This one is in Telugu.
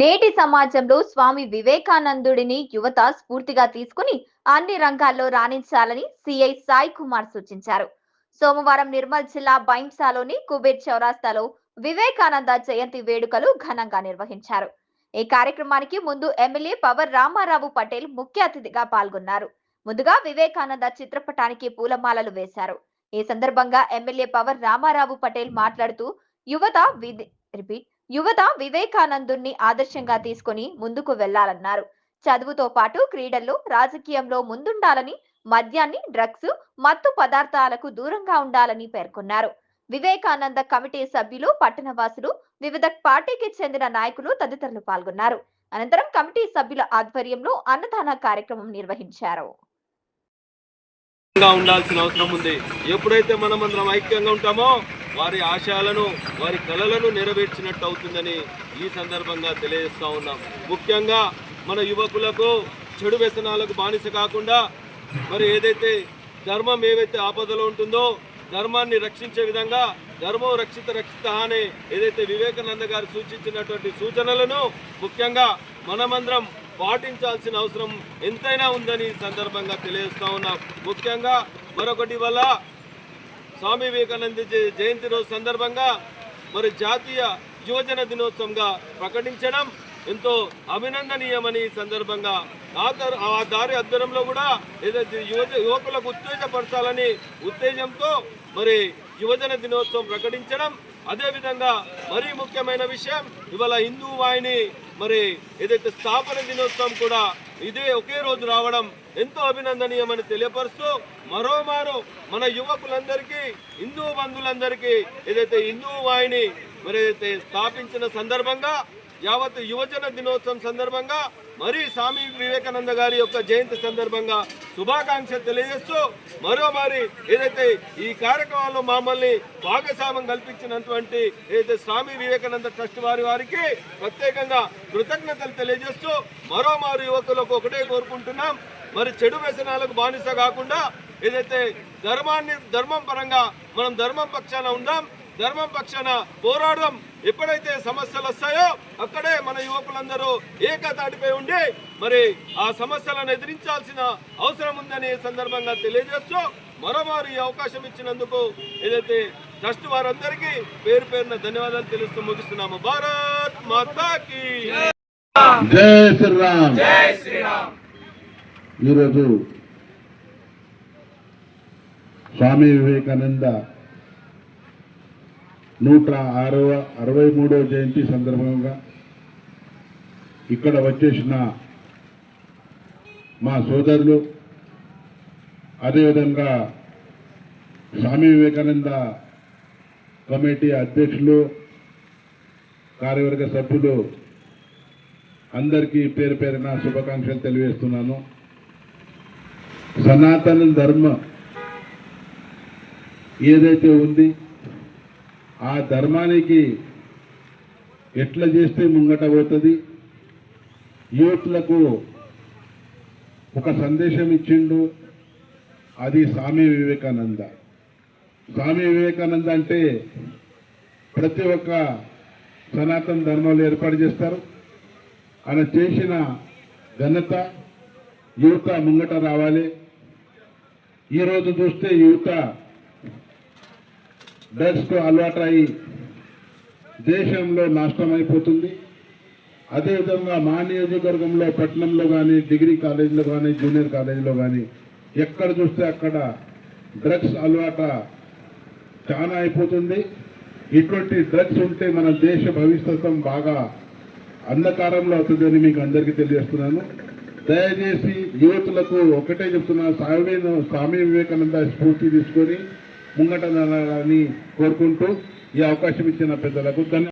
నేటి సమాజంలో స్వామి వివేకానందుడిని యువత స్ఫూర్తిగా తీసుకుని అన్ని రంగాల్లో రాణించాలని సిఐ సాయి కుమార్ సూచించారు. సోమవారం నిర్మల్ జిల్లా బైంసాలోని కుబేర్ చౌరాస్తాలో వివేకానంద జయంతి వేడుకలు ఘనంగా నిర్వహించారు. ఈ కార్యక్రమానికి ముందు ఎమ్మెల్యే పవర్ రామారావు పటేల్ ముఖ్య అతిథిగా పాల్గొన్నారు. ముందుగా వివేకానంద చిత్రపటానికి పూలమాలలు వేశారు. ఈ సందర్భంగా ఎమ్మెల్యే పవర్ రామారావు పటేల్ మాట్లాడుతూ యువత విధి రిపీట్ యువత వివేకానందుణ్ణి ఆదర్శంగా తీసుకుని ముందుకు వెళ్ళాలన్నారు. చదువుతో పాటు క్రీడల్లో రాజకీయంలో ముందుండాలని మద్యాన్ని డ్రగ్స్ మత్తు పదార్థాలకు దూరంగా ఉండాలని పేర్కొన్నారు. వివేకానంద కమిటీ సభ్యులు పట్టణవాసులు వివిధ పార్టీకి చెందిన నాయకులు తదితరులు పాల్గొన్నారు. అనంతరం కమిటీ సభ్యుల ఆధ్వర్యంలో అన్నదాన కార్యక్రమం నిర్వహించారు. ఉండాల్సిన అవసరం ఉంది. ఎప్పుడైతే మనం అందరం ఐక్యంగా ఉంటామో వారి ఆశయాలను వారి కళలను నెరవేర్చినట్టు అవుతుందని ఈ సందర్భంగా తెలియజేస్తా ఉన్నాం. ముఖ్యంగా మన యువకులకు చెడు వ్యసనాలకు బానిస కాకుండా మరి ఏదైతే ధర్మం ఏవైతే ఆపదలో ఉంటుందో ధర్మాన్ని రక్షించే విధంగా ధర్మం రక్షిత రక్షిత అనే ఏదైతే వివేకానంద గారు సూచించినటువంటి సూచనలను ముఖ్యంగా మనమందరం పాటించాల్సిన అవసరం ఎంతైనా ఉందని ఈ సందర్భంగా తెలియజేస్తా ఉన్నాం. ముఖ్యంగా మరొకటి వల్ల స్వామి వివేకానంద జయంతి రోజు సందర్భంగా మరి జాతీయ యువజన దినోత్సవంగా ప్రకటించడం ఎంతో అభినందనీయమని సందర్భంగా ఆ ఆ దారి అధ్వర్యంలో కూడా ఏదైతే యువజ యువకులకు ఉత్తేజపరచాలని ఉత్తేజంతో మరి యువజన దినోత్సవం ప్రకటించడం అదేవిధంగా మరీ ముఖ్యమైన విషయం ఇవాళ హిందూ వాహిని మరి ఏదైతే స్థాపన దినోత్సవం కూడా ఇదే ఒకే రోజు రావడం ఎంతో అభినందనీయమని తెలియపరుస్తూ మరోమారు మన యువకులందరికీ హిందూ బంధువులందరికీ ఏదైతే హిందూ వాహిని మరి ఏదైతే స్థాపించిన సందర్భంగా యావత్ యువజన దినోత్సవం సందర్భంగా మరి స్వామి వివేకానంద గారి యొక్క జయంతి సందర్భంగా శుభాకాంక్షలు తెలియజేస్తూ మరో మరి ఏదైతే ఈ కార్యక్రమంలో మమ్మల్ని భాగస్వామ్యం కల్పించినటువంటి ఏదైతే స్వామి వివేకానంద ట్రస్ట్ వారి వారికి ప్రత్యేకంగా కృతజ్ఞతలు తెలియజేస్తూ మరోమారు యువకులకు ఒకటే కోరుకుంటున్నాం. మరి చెడు వ్యసనాలకు బానిస కాకుండా ఏదైతే ధర్మాన్ని ధర్మం పరంగా మనం ధర్మం పక్షాన ఉందాం ధర్మం పక్షాన పోరాడడం ఎప్పుడైతే సమస్యలు మన యువకులందరూ ఏకతాటిపై ఉండి మరి ఆ సమస్యలను ఎదిరించాల్సిన అవసరం ఉందని సందర్భంగా తెలియజేస్తూ మరోమారు ఈ అవకాశం ఇచ్చినందుకు ఏదైతే ట్రస్ట్ వారందరికీ పేరు పేరున ధన్యవాదాలు తెలుస్తూ ముగిస్తున్నాము. భారత్ మాతాకి ఈరోజు స్వామి వివేకానంద నూట అరవ అరవై మూడవ జయంతి సందర్భంగా ఇక్కడ వచ్చేసిన మా సోదరులు అదేవిధంగా స్వామి వివేకానంద కమిటీ అధ్యక్షులు కార్యవర్గ సభ్యులు అందరికీ పేరు పేరున శుభాకాంక్షలు తెలియజేస్తున్నాను. సనాతన ధర్మ ఏదైతే ఉంది ఆ ధర్మానికి ఎట్లా చేస్తే ముంగట పోతుంది యూత్లకు ఒక సందేశం ఇచ్చిండు. అది స్వామి వివేకానంద. స్వామి వివేకానంద అంటే ప్రతి ఒక్క సనాతన ధర్మాలు ఏర్పాటు చేస్తారు. ఆయన చేసిన ఘనత యువత ముంగట రావాలి. ఈరోజు చూస్తే యువత డ్రగ్స్కు అయి దేశంలో నాశనం అయిపోతుంది. అదేవిధంగా మా నియోజకవర్గంలో పట్టణంలో కానీ డిగ్రీ కాలేజీలో కానీ జూనియర్ కాలేజీలో కానీ ఎక్కడ చూస్తే అక్కడ డ్రగ్స్ అలవాట చాలా అయిపోతుంది. ఇటువంటి డ్రగ్స్ ఉంటే మన దేశ భవిష్యత్తం బాగా అంధకారంలో అవుతుందని మీకు అందరికీ తెలియజేస్తున్నాను. దయచేసి యువతులకు ఒకటే చెప్తున్నా స్వామి స్వామి వివేకానంద స్ఫూర్తి తీసుకొని ముంగట నడవాలని కోరుకుంటూ ఈ అవకాశం ఇచ్చిన పెద్దలకు ధన్యవాదాలు